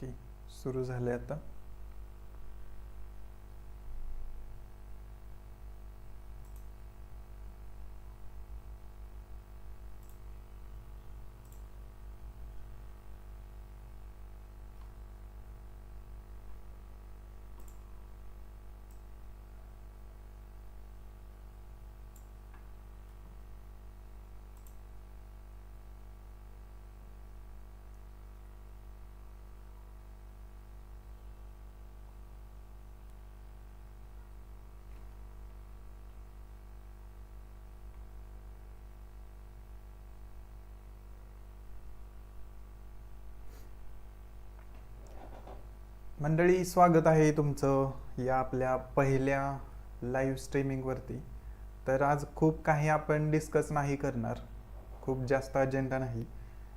Okay सुरू झाले मंडळी स्वागत आहे तुमचं या आपल्या पहिल्या लाईव्ह स्ट्रीमिंगवरती तर आज खूप काही आपण डिस्कस नाही करणार. खूप जास्त अजेंडा नाही.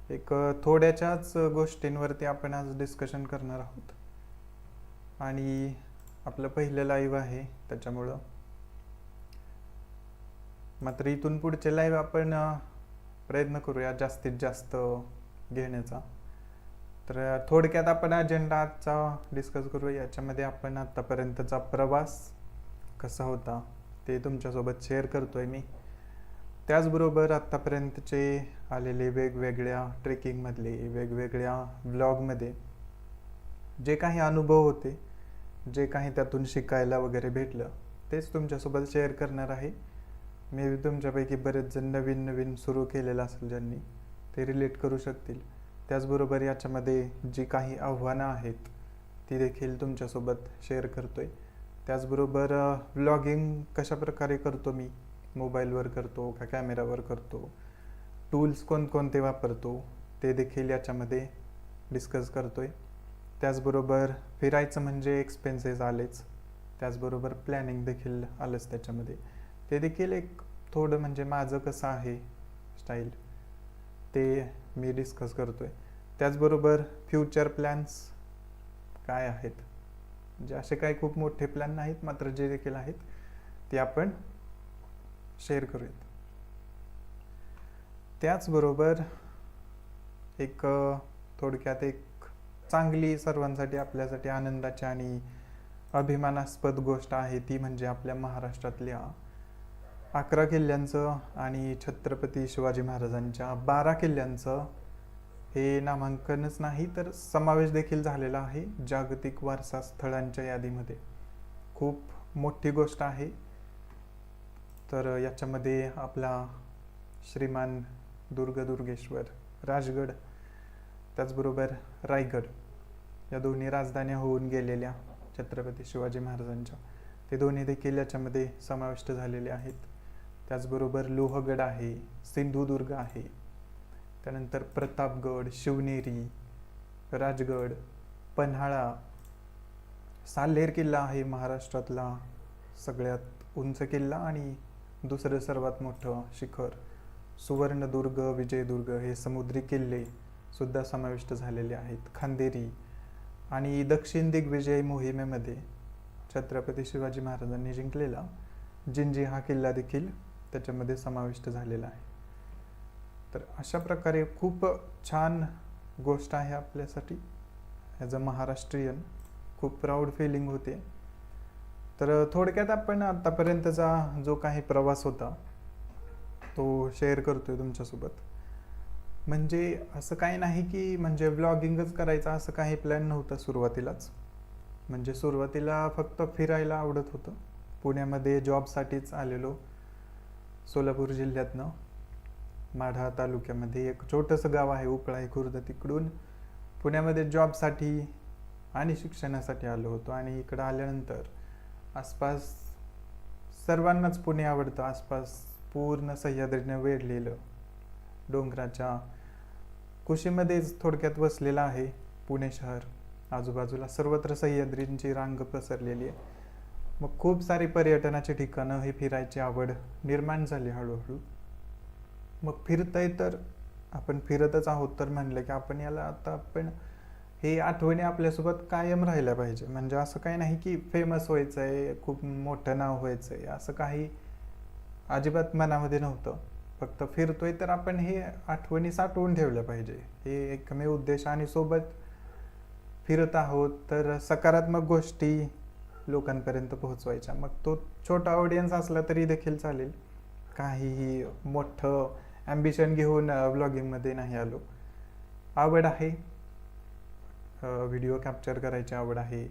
एक थोड्याच्याच गोष्टींवरती आपण आज डिस्कशन करणार आहोत. आणि आपलं पहिलं लाईव्ह आहे त्याच्यामुळं. मात्र इथून पुढचे लाईव्ह आपण प्रयत्न करूया जास्तीत जास्त घेण्याचा. तर थोडक्यात आपण अजेंडाचा डिस्कस करूया याच्यामध्ये आपण आत्तापर्यंतचा प्रवास कसा होता ते तुमच्यासोबत शेअर करतो आहे मी. त्याचबरोबर आत्तापर्यंतचे आलेले वेगवेगळ्या ट्रेकिंगमधले वेगवेगळ्या ब्लॉगमध्ये जे काही अनुभव होते जे काही त्यातून शिकायला वगैरे भेटलं तेच तुमच्यासोबत शेअर करणार आहे. मे बी तुमच्यापैकी बरेच जण नवीन नवीन सुरू केलेलं असेल ज्यांनी ते रिलेट करू शकतील. त्याचबरोबर याच्यामध्ये जी काही आव्हानं आहेत ती देखील तुमच्यासोबत शेअर करतो आहे त्याचबरोबर व्लॉगिंग कशा प्रकारे करतो मी? मोबाईलवर करतो का कॅमेरावर करतो? टूल्स कोणकोणते वापरतो? ते देखील याच्यामध्ये डिस्कस करतो आहे त्याचबरोबर फिरायचं म्हणजे एक्सपेन्सेस आलेच. त्याचबरोबर प्लॅनिंग देखील आलंच त्याच्यामध्ये. ते देखील एक थोडं म्हणजे माझं कसं आहे स्टाईल ते मी डिस्कस करतो आहे त्याचबरोबर फ्युचर प्लॅन्स काय आहेत? म्हणजे असे काही खूप मोठे प्लॅन नाहीत मात्र जे देखील आहेत ते आपण शेअर करूयात. त्याचबरोबर एक थोडक्यात एक चांगली सर्वांसाठी आपल्यासाठी आनंदाची आणि अभिमानास्पद गोष्ट आहे ती म्हणजे आपल्या महाराष्ट्रातल्या अकरा किल्ल्यांचं आणि छत्रपती शिवाजी महाराजांच्या बारा किल्ल्यांचं हे नामांकनच नाही तर समावेश देखील झालेला आहे जागतिक वारसा स्थळांच्या यादीमध्ये. खूप मोठी गोष्ट आहे. तर याच्यामध्ये आपला श्रीमान दुर्गदुर्गेश्वर राजगड त्याचबरोबर रायगड या दोन्ही राजधान्या होऊन गेलेल्या छत्रपती शिवाजी महाराजांच्या. ते दोन्ही देखील याच्यामध्ये समाविष्ट झालेले आहेत. त्याचबरोबर लोहगड आहे सिंधुदुर्ग आहे त्यानंतर प्रतापगड शिवनेरी राजगड पन्हाळा. साल्हेर किल्ला आहे महाराष्ट्रातला. सगळ्यात उंच किल्ला आणि दुसरं सर्वात मोठं शिखर. सुवर्णदुर्ग विजयदुर्ग हे समुद्री किल्ले सुद्धा समाविष्ट झालेले आहेत. खांदेरी आणि दक्षिण दिग्विजय मोहिमेमध्ये छत्रपती शिवाजी महाराजांनी जिंकलेला जिंजी हा किल्ला देखील त्याच्यामध्ये समाविष्ट झालेला आहे. तर अशा प्रकारे खूप छान गोष्ट आहे आपल्यासाठी. ॲज अ महाराष्ट्रीयन खूप प्राऊड फिलिंग होते. तर थोडक्यात आपण आत्तापर्यंतचा जो काही प्रवास होता तो शेअर करतो आहे तुमच्यासोबत. म्हणजे असं काही नाही की म्हणजे व्लॉगिंगच करायचं असं काही प्लॅन नव्हतं सुरुवातीलाच. म्हणजे सुरुवातीला फक्त फिरायला आवडत होतं. पुण्यामध्ये जॉबसाठीच आलेलो सोलापूर जिल्ह्यातनं. माढा तालुक्यामध्ये एक छोटंसं गाव आहे उपळाई खुर्द तिकडून पुण्यामध्ये जॉबसाठी आणि शिक्षणासाठी आलो होतो. आणि इकडं आल्यानंतर आसपास सर्वांनाच पुणे आवडतं. आसपास पूर्ण सह्याद्रीनं वेढलेलं डोंगराच्या कुशीमध्येच थोडक्यात वसलेलं आहे पुणे शहर. आजूबाजूला सर्वत्र सह्याद्रींची रांग पसरलेली आहे. मग खूप सारी पर्यटनाची ठिकाणं हे फिरायची आवड निर्माण झाली हळूहळू. मग फिरतंय तर? आपण फिरतच आहोत तर म्हणलं की आपण याला आता आपण हे आठवणी आपल्यासोबत कायम राहिल्या पाहिजे. म्हणजे असं काही नाही की फेमस व्हायचं आहे खूप मोठं नाव व्हायचं आहे असं काही अजिबात मनामध्ये नव्हतं. फक्त फिरतोय तर आपण हे आठवणी साठवून ठेवल्या पाहिजे. हे एकमेव उद्देश आणि सोबत फिरत आहोत तर सकारात्मक गोष्टी लोकांपर्यंत पोहोचवायच्या. मग तो छोटा ऑडियन्स असला तरी देखील चालेल. काहीही मोठं ॲम्बिशन घेऊन ब्लॉगिंगमध्ये नाही आलो. आवड आहे. व्हिडिओ कॅप्चर करायची आवड आहे.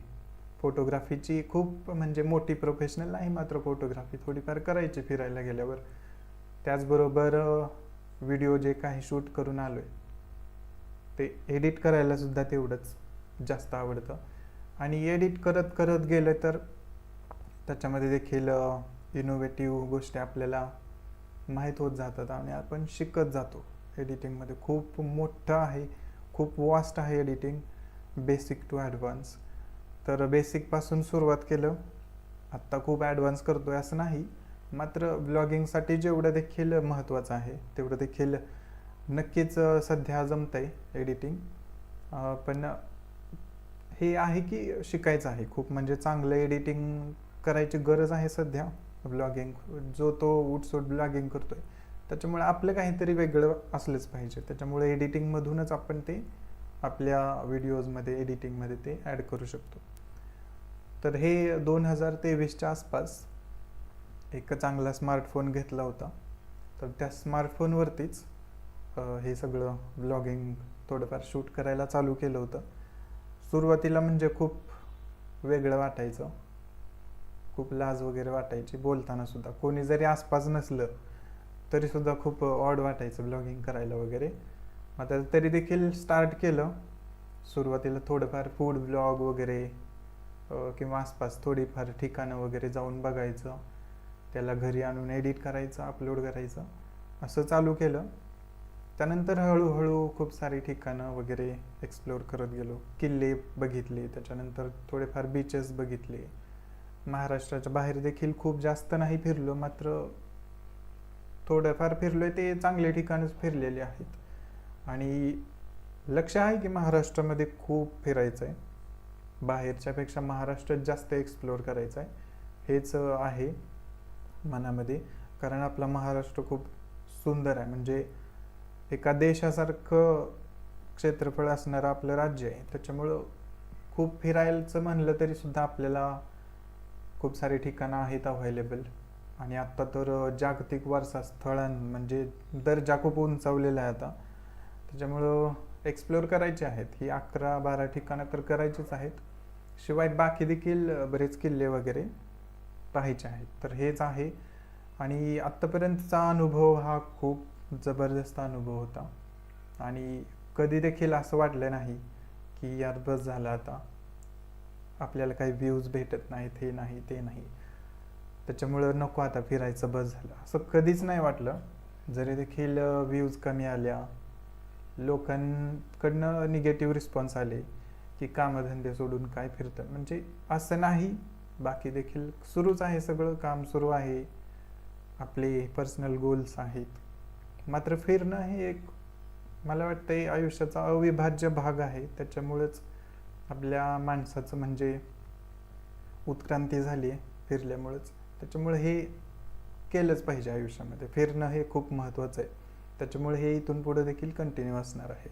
फोटोग्राफीची खूप म्हणजे मोठी प्रोफेशनल नाही मात्र फोटोग्राफी थोडीफार करायची फिरायला गेल्यावर. त्याचबरोबर व्हिडिओ जे काही शूट करून आलो आहे ते एडिट करायलासुद्धा तेवढंच जास्त आवडतं. आणि एडिट करत करत गेलं तर त्याच्यामध्ये देखील इनोव्हेटिव्ह गोष्टी आपल्याला माहीत होत जातात आणि आपण शिकत जातो. एडिटिंगमध्ये खूप मोठं आहे खूप वास्ट आहे एडिटिंग बेसिक टू ॲडव्हान्स तर बेसिकपासून सुरुवात केलं. आत्ता खूप ॲडव्हान्स करतो आहे असं नाही. मात्र ब्लॉगिंगसाठी जेवढं देखील महत्त्वाचं आहे तेवढं देखील नक्कीच सध्या जमतं आहे एडिटिंग पण हे आहे की शिकायचं आहे खूप. म्हणजे चांगलं एडिटिंग करायची गरज आहे सध्या. ब्लॉगिंग जो तो उठसूट ब्लॉगिंग करतो आहे त्याच्यामुळे आपलं काहीतरी वेगळं असलंच पाहिजे. त्याच्यामुळे एडिटिंगमधूनच आपण ते आपल्या व्हिडिओजमध्ये एडिटिंगमध्ये ते ॲड करू शकतो. तर हे दोन हजार तेवीसच्या आसपास एक चांगला स्मार्टफोन घेतला होता. तर त्या स्मार्टफोनवरतीच हे सगळं ब्लॉगिंग थोडंफार शूट करायला चालू केलं होतं. सुरुवातीला म्हणजे खूप वेगळं वाटायचं. खूप लाज वगैरे वाटायची बोलताना सुद्धा. कोणी जरी आसपास नसलं तरी सुद्धा खूप ऑड वाटायचं ब्लॉगिंग करायला वगैरे. मग आता तरी देखील स्टार्ट केलं. सुरुवातीला थोडंफार फूड ब्लॉग वगैरे किंवा आसपास थोडीफार ठिकाणं वगैरे जाऊन बघायचं. त्याला घरी आणून एडिट करायचं अपलोड करायचं. असं चालू केलं. त्यानंतर हळूहळू खूप सारी ठिकाणं वगैरे एक्सप्लोअर करत गेलो. किल्ले बघितले त्याच्यानंतर थोडेफार बीचेस बघितले. महाराष्ट्राच्या बाहेर देखील खूप जास्त नाही फिरलो मात्र थोडंफार फिरलोय ते चांगले ठिकाणच फिरलेले आहेत. आणि लक्ष आहे की महाराष्ट्रामध्ये खूप फिरायचं आहे बाहेरच्यापेक्षा महाराष्ट्रात जास्त एक्सप्लोअर करायचं आहे हेच आहे मनामध्ये. कारण आपला महाराष्ट्र खूप सुंदर आहे. म्हणजे एका देशासारखं क्षेत्रफळ असणारं आपलं राज्य आहे. त्याच्यामुळं खूप फिरायचं म्हणलं तरीसुद्धा आपल्याला खूप सारी ठिकाणं आहेत अवेलेबल आणि आत्ता तर जागतिक वारसा स्थळां म्हणजे दर्जा खूप उंचावलेला आहे आता. त्याच्यामुळं एक्सप्लोअर करायचे आहेत. ही अकरा बारा ठिकाणं तर करायचीच आहेत. शिवाय बाकी देखील बरेच किल्ले वगैरे पाहायचे आहेत. तर हेच आहे. आणि आत्तापर्यंतचा अनुभव हा खूप जबरदस्त अनुभव होता. आणि कधी देखील असं वाटलं नाही की यार बस झालं आता. आपल्याला काही व्ह्यूज भेटत नाहीत हे नाही ते नाही. त्याच्यामुळं नको आता फिरायचं बस झालं. असं कधीच नाही वाटलं. जरी देखील व्ह्यूज कमी आल्या लोकांकडनं निगेटिव्ह रिस्पॉन्स आले की कामधंदे सोडून काय फिरतं. म्हणजे असं नाही. बाकी देखील सुरूच आहे सगळं काम सुरू आहे. आपले पर्सनल गोल्स आहेत. मात्र फिरणं हे एक मला वाटतं आयुष्याचा अविभाज्य भाग आहे. त्याच्यामुळेच आपल्या माणसाचं म्हणजे उत्क्रांती झाली आहे फिरल्यामुळेच. त्याच्यामुळे हे केलंच पाहिजे आयुष्यामध्ये. फिरणं हे खूप महत्त्वाचं आहे. त्याच्यामुळे हे इथून पुढे देखील कंटिन्यू असणार आहे.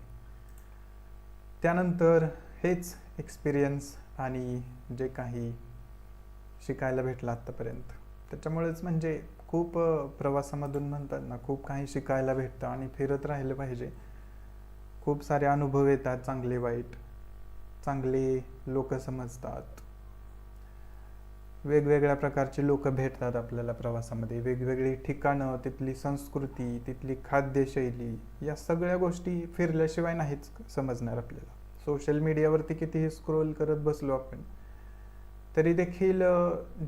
त्यानंतर हेच एक्सपिरियन्स आणि जे काही शिकायला भेटलं आत्तापर्यंत त्याच्यामुळेच म्हणजे खूप प्रवासामधून म्हणतात ना खूप काही शिकायला भेटतं आणि फिरत राहिलं पाहिजे. खूप सारे अनुभव येतात चांगले वाईट. चांगले लोक समजतात. वेगवेगळ्या प्रकारचे लोक भेटतात आपल्याला प्रवासामध्ये. वेगवेगळी ठिकाणं तिथली संस्कृती तिथली खाद्यशैली या सगळ्या गोष्टी फिरल्याशिवाय नाहीच समजणार आपल्याला. सोशल मीडियावरती कितीही स्क्रोल करत बसलो आपण तरी देखील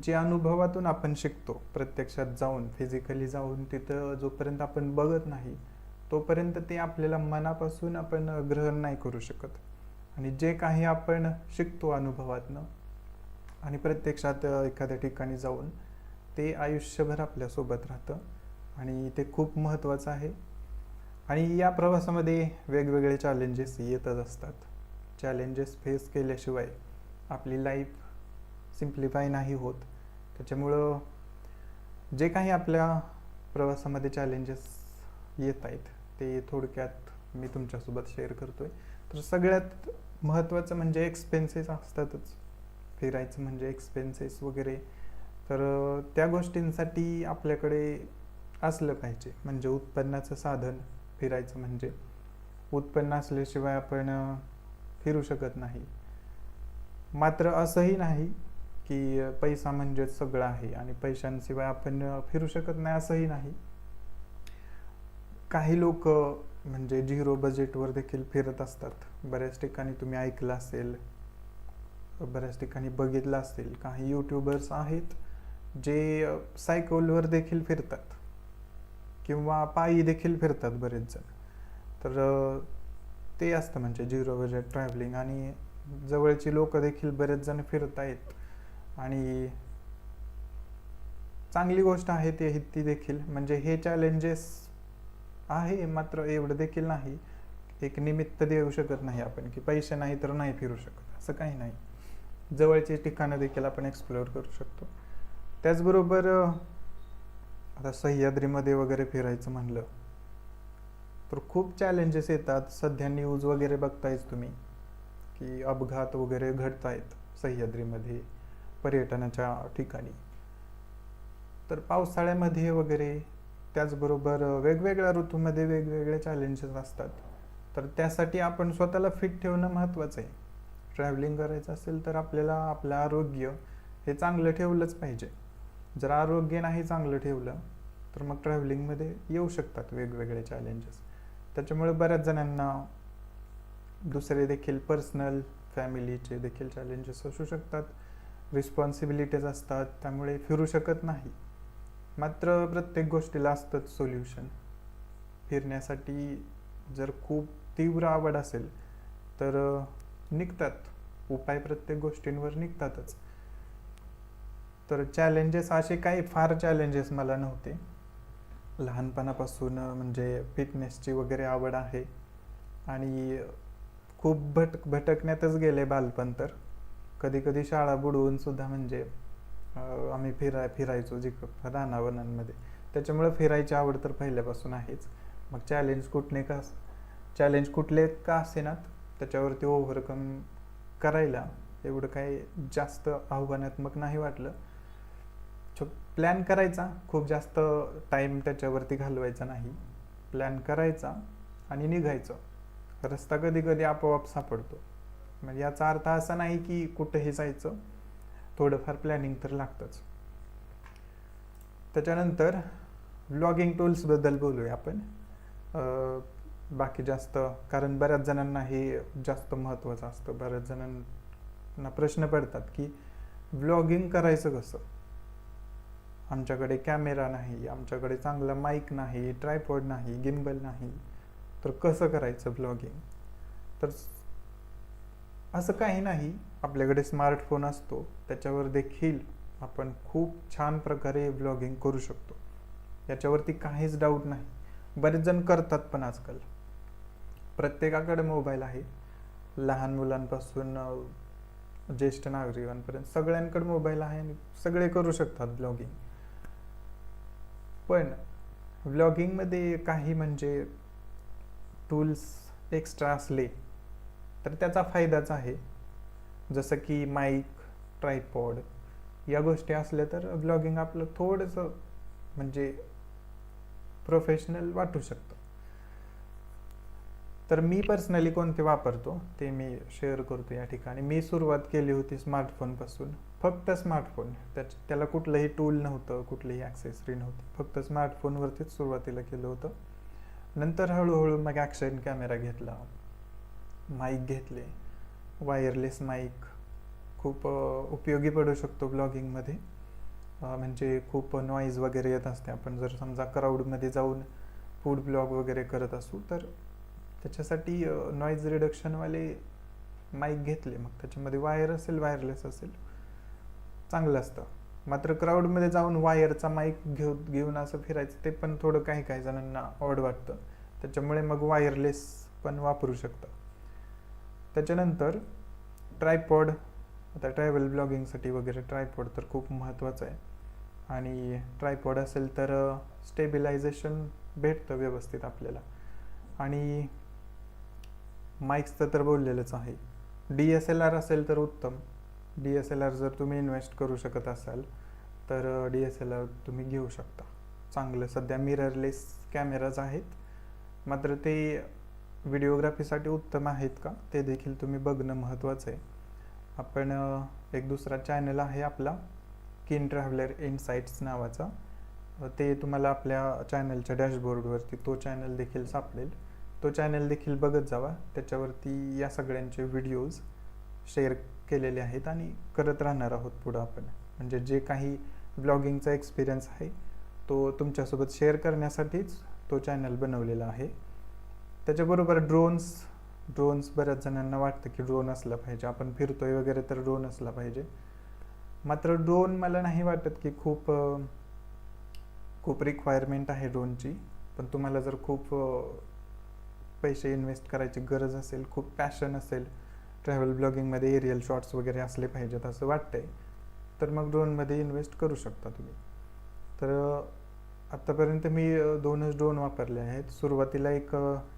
जे अनुभवातून आपण शिकतो प्रत्यक्षात जाऊन फिजिकली जाऊन तिथं जोपर्यंत आपण बघत नाही तोपर्यंत ते आपल्याला मनापासून आपण ग्रहण नाही करू शकत. आणि जे काही आपण शिकतो अनुभवातनं आणि प्रत्यक्षात एखाद्या ठिकाणी जाऊन ते आयुष्यभर आपल्यासोबत राहतं आणि ते खूप महत्त्वाचं आहे. आणि या प्रवासामध्ये वेगवेगळे चॅलेंजेस येतच असतात. चॅलेंजेस फेस केल्याशिवाय आपली लाईफ सिम्प्लिफाय नाही होत. त्याच्यामुळं जे काही आपल्या प्रवासामध्ये चॅलेंजेस येत आहेत ते थोडक्यात मी तुमच्यासोबत शेअर करतो आहे तर सगळ्यात महत्त्वाचं म्हणजे एक्सपेन्सेस असतातच. फिरायचं म्हणजे एक्सपेन्सेस वगैरे. तर त्या गोष्टींसाठी आपल्याकडे असलं पाहिजे. म्हणजे उत्पन्नाचं साधन फिरायचं म्हणजे. उत्पन्न असल्याशिवाय आपण फिरू शकत नाही. मात्र असंही नाही की पैसा म्हणजेच सगळं आहे आणि पैशांशिवाय आपण फिरू शकत नाही असंही नाही. काही लोक म्हणजे झिरो बजेटवर देखील फिरत असतात. बऱ्याच ठिकाणी तुम्ही ऐकलं असेल बऱ्याच ठिकाणी बघितलं असेल काही यूट्यूबर्स आहेत जे सायकलवर देखील फिरतात किंवा पायी देखील फिरतात बरेच जण. तर ते असतं म्हणजे झिरो बजेट ट्रॅव्हलिंग आणि जवळची लोक देखील बरेच जण फिरत आहेत. आणि चांगली गोष्ट आहे ते ती देखील. म्हणजे हे चॅलेंजेस आहे मात्र एवढं देखील नाही. एक निमित्त देऊ शकत नाही आपण की पैसे नाही तर नाही फिरू शकत असं काही नाही. जवळची ठिकाणं देखील आपण एक्सप्लोअर करू शकतो. त्याचबरोबर आता सह्याद्रीमध्ये वगैरे फिरायचं म्हणलं तर खूप चॅलेंजेस येतात. सध्या न्यूज वगैरे बघतायच तुम्ही की अपघात वगैरे घडत आहेत सह्याद्रीमध्ये पर्यटनाच्या ठिकाणी. तर पावसाळ्यामध्ये वगैरे त्याचबरोबर वेगवेगळ्या ऋतूमध्ये वेगवेगळे चॅलेंजेस असतात. तर त्यासाठी आपण स्वतःला फिट ठेवणं महत्त्वाचं आहे. ट्रॅव्हलिंग करायचं असेल तर आपल्याला आपलं आरोग्य हे चांगलं ठेवलंच पाहिजे. जर आरोग्य नाही चांगलं ठेवलं तर मग ट्रॅव्हलिंगमध्ये येऊ शकतात वेगवेगळे चॅलेंजेस त्याच्यामुळे बऱ्याच जणांना दुसरे देखील पर्सनल फॅमिलीचे देखील चॅलेंजेस असू शकतात. रिस्पॉन्सिबिलिटीज असतात त्यामुळे फिरू शकत नाही. मात्र प्रत्येक गोष्टीला असतंच सोल्युशन. फिरण्यासाठी जर खूप तीव्र आवड असेल तर निघतात. उपाय प्रत्येक गोष्टींवर निघतातच. तर चॅलेंजेस असे काही फार चॅलेंजेस मला नव्हते. लहानपणापासून म्हणजे फिटनेसची वगैरे आवड आहे. आणि खूप भट भटकण्यातच गेले बालपण तर. कधी कधी शाळा बुडवून सुद्धा म्हणजे आम्ही फिराय फिरायचो जिक रानावनांमध्ये त्याच्यामुळे फिरायची आवड तर पहिल्यापासून आहेच. मग चॅलेंज कुठले का चॅलेंज कुठले का असेनात त्याच्यावरती ओव्हरकम करायला एवढं काही जास्त आव्हानात्मक नाही वाटलं. छो प्लॅन करायचा. खूप जास्त टाईम त्याच्यावरती घालवायचा नाही. प्लॅन करायचा आणि निघायचं. रस्ता कधी कधी आपोआप सापडतो. म्हणजे याचा अर्थ असा नाही की कुठेही जायचं. थोडंफार प्लॅनिंग तर लागतंच. त्याच्यानंतर ब्लॉगिंग टूल्सबद्दल बोलूया आपण. बाकी जास्त कारण बऱ्याच जणांना हे जास्त महत्त्वाचं असतं. बऱ्याच जणांना प्रश्न पडतात की ब्लॉगिंग करायचं कसं? आमच्याकडे कॅमेरा नाही आमच्याकडे चांगला माईक नाही ट्रायपॉड नाही गिम्बल नाही. तर कसं करायचं ब्लॉगिंग तर असं काही नाही. आपल्याकडे स्मार्टफोन असतो त्याच्यावर देखील आपण खूप छान प्रकारे ब्लॉगिंग करू शकतो. याच्यावरती काहीच डाऊट नाही. बरेच जण करतात पण आजकाल. प्रत्येकाकडे मोबाईल आहे. लहान मुलांपासून ज्येष्ठ नागरिकांपर्यंत सगळ्यांकडे मोबाईल आहे आणि सगळे करू शकतात ब्लॉगिंग पण ब्लॉगिंगमध्ये काही म्हणजे टूल्स एक्स्ट्रा असले तर त्याचा फायदाच आहे. जसं की माईक ट्रायपॉड या गोष्टी असल्या तर ब्लॉगिंग आपलं थोडंसं म्हणजे प्रोफेशनल वाटू शकतं. तर मी पर्सनली कोणते वापरतो ते मी शेअर करतो या ठिकाणी. मी सुरुवात केली होती स्मार्टफोनपासून फक्त स्मार्टफोन त्या त्याला कुठलंही टूल नव्हतं कुठलीही ॲक्सेसरी नव्हती. फक्त स्मार्टफोनवरतीच सुरुवातीला केलं होतं. नंतर हळूहळू मग ॲक्शन कॅमेरा घेतला. माईक घेतले. वायरलेस माईक खूप उपयोगी पडू शकतो ब्लॉगिंगमध्ये म्हणजे खूप नॉईज वगैरे येत असते. आपण जर समजा क्राऊडमध्ये जाऊन फूड ब्लॉग वगैरे करत असू तर त्याच्यासाठी नॉईज रिडक्शनवाले माईक घेतले. मग त्याच्यामध्ये वायर असेल वायरलेस असेल चांगलं असतं. मात्र क्राऊडमध्ये जाऊन वायरचा माईक घेऊ घेऊन असं फिरायचं ते पण थोडं काही काही जणांना ऑड वाटतं. त्याच्यामुळे मग वायरलेस पण वापरू शकतं. त्याच्यानंतर ट्रायपॉड आता ट्रॅव्हल ब्लॉगिंगसाठी वगैरे ट्रायपॉड तर खूप महत्त्वाचं आहे. आणि ट्रायपॉड असेल तर स्टेबिलायझेशन भेटतं व्यवस्थित आपल्याला. आणि माईक्सचं तर बोललेलंच आहे. डी एस एल आर असेल तर उत्तम. डी एस एल आर जर तुम्ही इन्व्हेस्ट करू शकत असाल तर डी एस एल आर तुम्ही घेऊ शकता. चांगलं. सध्या मिररलेस कॅमेराज आहेत. मात्र ते व्हिडिओग्राफीसाठी उत्तम आहेत का? ते देखील तुम्ही बघणं महत्त्वाचं आहे. आपण एक दुसरा चॅनल आहे आपला किन ट्रॅव्हलर इनसाइट्स नावाचा. ते तुम्हाला आपल्या चॅनलच्या डॅशबोर्डवरती तो चॅनल देखील सापडेल. तो चॅनल देखील बघत जावा. त्याच्यावरती या सगळ्यांचे व्हिडिओज शेअर केलेले आहेत आणि करत राहणार आहोत पुढं आपण. म्हणजे जे काही ब्लॉगिंगचा एक्सपिरियन्स आहे तो तुमच्यासोबत शेअर करण्यासाठीच तो चॅनल बनवलेला आहे. त्याच्याबरोबर ड्रोन्स ड्रोन्स बऱ्याच जणांना वाटतं की ड्रोन असला पाहिजे. आपण फिरतोय वगैरे तर ड्रोन असला पाहिजे. मात्र ड्रोन मला नाही वाटत की खूप खूप रिक्वायरमेंट आहे ड्रोनची पण तुम्हाला जर खूप पैसे इन्व्हेस्ट करायची गरज असेल खूप पॅशन असेल ट्रॅव्हल ब्लॉगिंगमध्ये एरियल शॉट्स वगैरे असले पाहिजेत असं वाटतंय तर मग ड्रोनमध्ये इन्व्हेस्ट करू शकता तुम्ही. तर आत्तापर्यंत मी दोनच ड्रोन वापरले आहेत. सुरुवातीला एक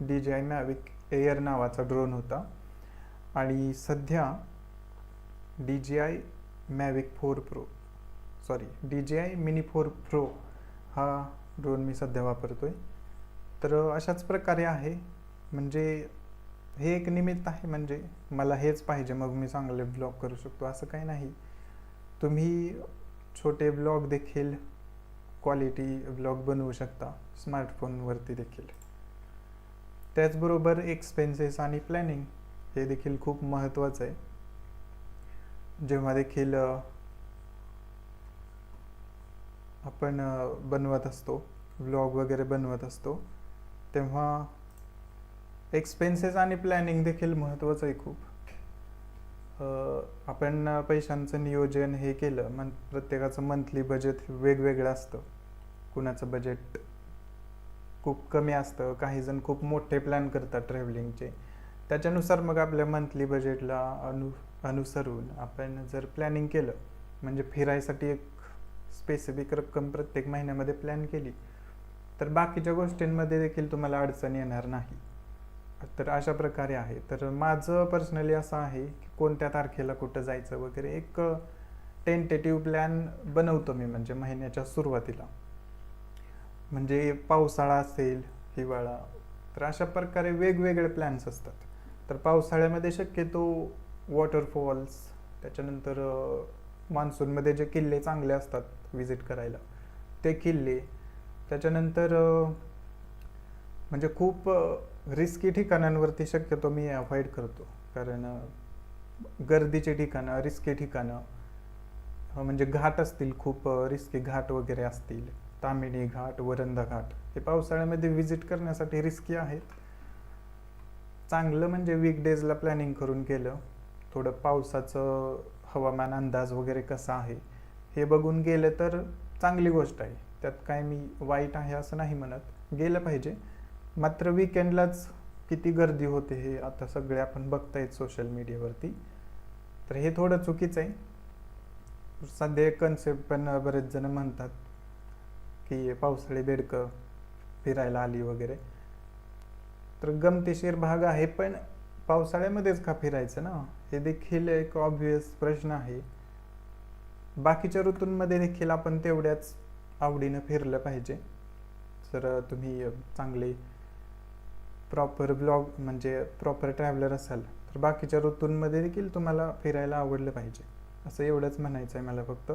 D J I Mavic Air नावाचा ड्रोन होता. आणि सध्या D J I Mavic four Pro sorry D J I Mini four Pro हा ड्रोन मी सध्या वापरतो आहे तर अशाच प्रकारे आहे. म्हणजे हे एक निमित्त आहे. म्हणजे मला हेच पाहिजे. मग मी चांगले ब्लॉग करू शकतो. असं काही नाही. तुम्ही छोटे ब्लॉग देखील क्वालिटी ब्लॉग बनवू शकता. स्मार्टफोनवरती देखील. त्याचबरोबर एक्सपेन्सेस आणि प्लॅनिंग हे देखील खूप महत्त्वाचं आहे. जेव्हा देखील आपण बनवत असतो व्लॉग वगैरे बनवत असतो तेव्हा एक्सपेन्सेस आणि प्लॅनिंग देखील महत्त्वाचं आहे खूप. आपण पैशांचं नियोजन हे केलं मन प्रत्येकाचं मंथली बजेट वेगवेगळं असतं. कुणाचं बजेट खूप कमी असतं काही जण खूप मोठे प्लॅन करतात ट्रॅव्हलिंगचे त्याच्यानुसार मग आपल्या मंथली बजेटला अनु अनुसरून आपण जर प्लॅनिंग केलं म्हणजे फिरायसाठी एक स्पेसिफिक रक्कम प्रत्येक महिन्यामध्ये प्लॅन केली तर बाकीच्या गोष्टींमध्ये देखील तुम्हाला अडचण येणार नाही. तर अशा प्रकारे आहे. तर माझं पर्सनली असं आहे की कोणत्या तारखेला कुठं जायचं वगैरे एक टेंटेटिव्ह प्लॅन बनवतो मी म्हणजे महिन्याच्या सुरुवातीला. म्हणजे पावसाळा असेल हिवाळा तर अशा प्रकारे वेगवेगळे प्लॅन्स असतात. तर पावसाळ्यामध्ये शक्यतो वॉटरफॉल्स त्याच्यानंतर मान्सूनमध्ये जे किल्ले चांगले असतात विजिट करायला ते किल्ले त्याच्यानंतर म्हणजे खूप रिस्की ठिकाणांवरती शक्यतो मी अवॉइड करतो. कारण गर्दीचे गर्दीची ठिकाणं रिस्की ठिकाणं म्हणजे घाट असतील खूप रिस्की घाट वगैरे असतील. तामिनी घाट वरंदा घाट हे पावसाळ्यामध्ये व्हिजिट करण्यासाठी रिस्की आहेत. चांगलं म्हणजे वीकडेजला प्लॅनिंग करून केलं. थोडं पावसाचं हवामान अंदाज वगैरे कसा आहे हे बघून गेलं तर चांगली गोष्ट आहे. त्यात काय मी वाईट आहे असं नाही म्हणत. गेलं पाहिजे. मात्र विकेंडलाच किती गर्दी होते हे आता सगळे आपण बघतायत सोशल मीडियावरती तर हे थोडं चुकीचं आहे. सध्या कन्सेप्ट पण बरेच जण म्हणतात. की पावसाळी बेडकं फिरायला आली वगैरे. तर गमतीशीर भाग आहे पण पावसाळ्यामध्येच का फिरायचं ना? हे देखील एक ऑब्वियस प्रश्न आहे. बाकीच्या ऋतूंमध्ये देखील आपण तेवढ्याच आवडीनं फिरलं पाहिजे. जर तुम्ही चांगले प्रॉपर ब्लॉग म्हणजे प्रॉपर ट्रॅव्हलर असाल तर बाकीच्या ऋतूंमध्ये देखील तुम्हाला फिरायला आवडलं पाहिजे. असं एवढंच म्हणायचं आहे मला फक्त.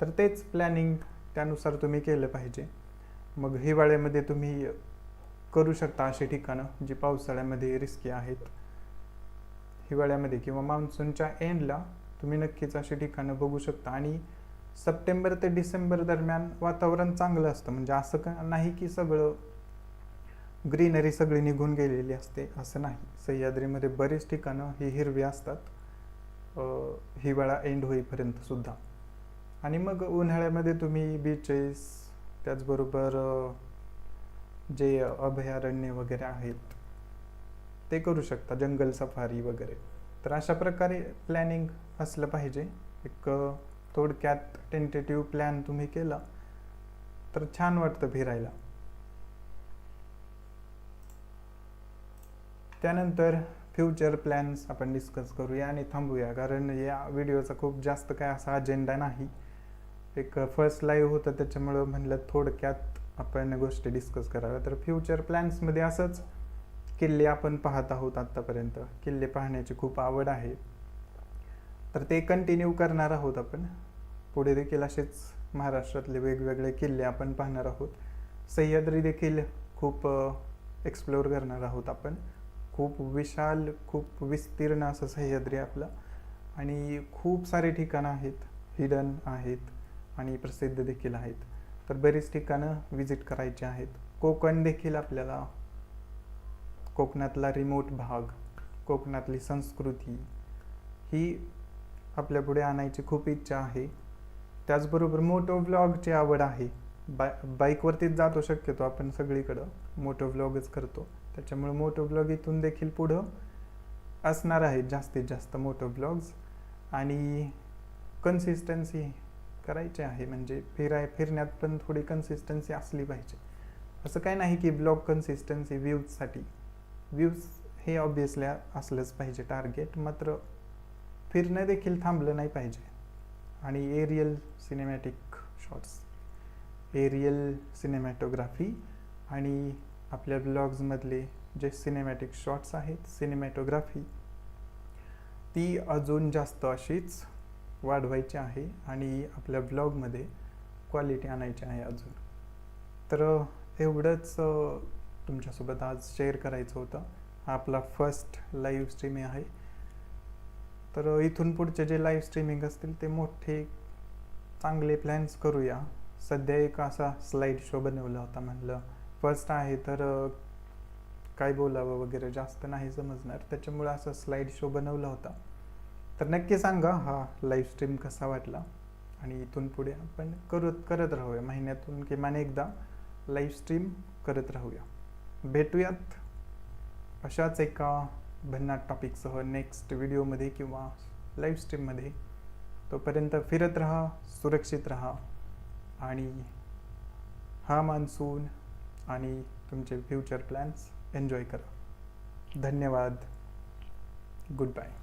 तर तेच प्लॅनिंग त्यानुसार तुम्ही केलं पाहिजे. मग हिवाळ्यामध्ये तुम्ही करू शकता अशी ठिकाणं जी पावसाळ्यामध्ये रिस्की आहेत. हिवाळ्यामध्ये किंवा मान्सूनच्या एंडला तुम्ही नक्कीच अशी ठिकाणं बघू शकता. आणि सप्टेंबर ते डिसेंबर दरम्यान वातावरण चांगलं असतं. म्हणजे असं का नाही की सगळं ग्रीनरी सगळी निघून गेलेली असते असं नाही. सह्याद्रीमध्ये बरीच ठिकाणं ही हिरवी असतात. हिवाळा एंड होईपर्यंत सुद्धा. आणि मग उन्हाळ्यामध्ये तुम्ही बीचेस त्याचबरोबर जे अभयारण्य वगैरे आहेत ते करू शकता जंगल सफारी वगैरे. तर अशा प्रकारे प्लॅनिंग असलं पाहिजे. एक थोडक्यात टेंटेटिव्ह प्लॅन तुम्ही केला तर छान वाटतं फिरायला. त्यानंतर फ्युचर प्लॅन्स आपण डिस्कस करूया आणि थांबूया कारण या व्हिडिओचा खूप जास्त काय असा अजेंडा नाही. एक फर्स्ट लाईव्ह होतं त्याच्यामुळं म्हणलं थोडक्यात आपण गोष्टी डिस्कस कराव्या. तर फ्युचर प्लॅन्समध्ये असंच किल्ले आपण पाहत आहोत आत्तापर्यंत. किल्ले पाहण्याची खूप आवड आहे. तर ते कंटिन्यू करणार आहोत आपण. पुढे देखील असेच महाराष्ट्रातले वेगवेगळे किल्ले आपण पाहणार आहोत. सह्याद्री देखील खूप एक्सप्लोअर करणार आहोत आपण. खूप विशाल खूप विस्तीर्ण असं सह्याद्री आपलं. आणि खूप सारे ठिकाणं आहेत. हिडन आहेत. आणि प्रसिद्ध देखील आहेत. तर बरीच ठिकाणं विजिट करायची आहेत. कोकण देखील आपल्याला कोकणातला रिमोट भाग कोकणातली संस्कृती ही आपल्या पुढे आणायची खूप इच्छा आहे. त्याचबरोबर मोटो व्लॉगची आवड आहे. बाय बाईकवरतीच जातो शक्यतो आपण सगळीकडं. मोटो व्लॉगच करतो. त्याच्यामुळे मोटो व्लॉग इथून देखील पुढं असणार आहेत जास्तीत जास्त मोटो व्लॉग्स आणि कन्सिस्टन्सी करायचे आहे म्हणजे फिराय फिरण्यात पण थोडी कन्सिस्टन्सी असली पाहिजे. असं काय नाही की ब्लॉग कन्सिस्टन्सी व्ह्यूजसाठी व्ह्यूज हे ऑब्विसली असलंच पाहिजे टार्गेट मात्र फिरणं देखील थांबलं नाही पाहिजे. आणि aerial cinematic shots aerial cinematography आणि आपल्या ब्लॉग्समधले जे सिनेमॅटिक शॉट्स आहेत सिनेमॅटोग्राफी ती अजून जास्त अशीच वाढवायची आहे आणि आपल्या ब्लॉगमध्ये क्वालिटी आणायची आहे अजून. तर एवढंच तुमच्यासोबत आज शेअर करायचं होतं. हा आपला फर्स्ट लाईव्ह स्ट्रीमिंग आहे. तर इथून पुढचे जे लाईव्ह स्ट्रीमिंग असतील ते मोठे चांगले प्लॅन्स करूया. सध्या एक असा स्लाईड शो बनवला होता म्हणलं. फर्स्ट आहे तर काय बोलावं वगैरे जास्त नाही समजणार. त्याच्यामुळे असा स्लाईड शो बनवला होता. तर नक्की सांगा हा लाईव्ह स्ट्रीम कसा वाटला? आणि इथून पुढे आपण करत करत राहूया. महिन्यातून किमान एकदा लाईव्ह स्ट्रीम करत राहूया. भेटूयात अशाच एका भन्नाट टॉपिकसह नेक्स्ट व्हिडिओमध्ये किंवा लाईव्ह स्ट्रीममध्ये तोपर्यंत फिरत राहा सुरक्षित राहा आणि हा मान्सून आणि तुमचे फ्युचर प्लॅन्स एन्जॉय करा. धन्यवाद. Good bye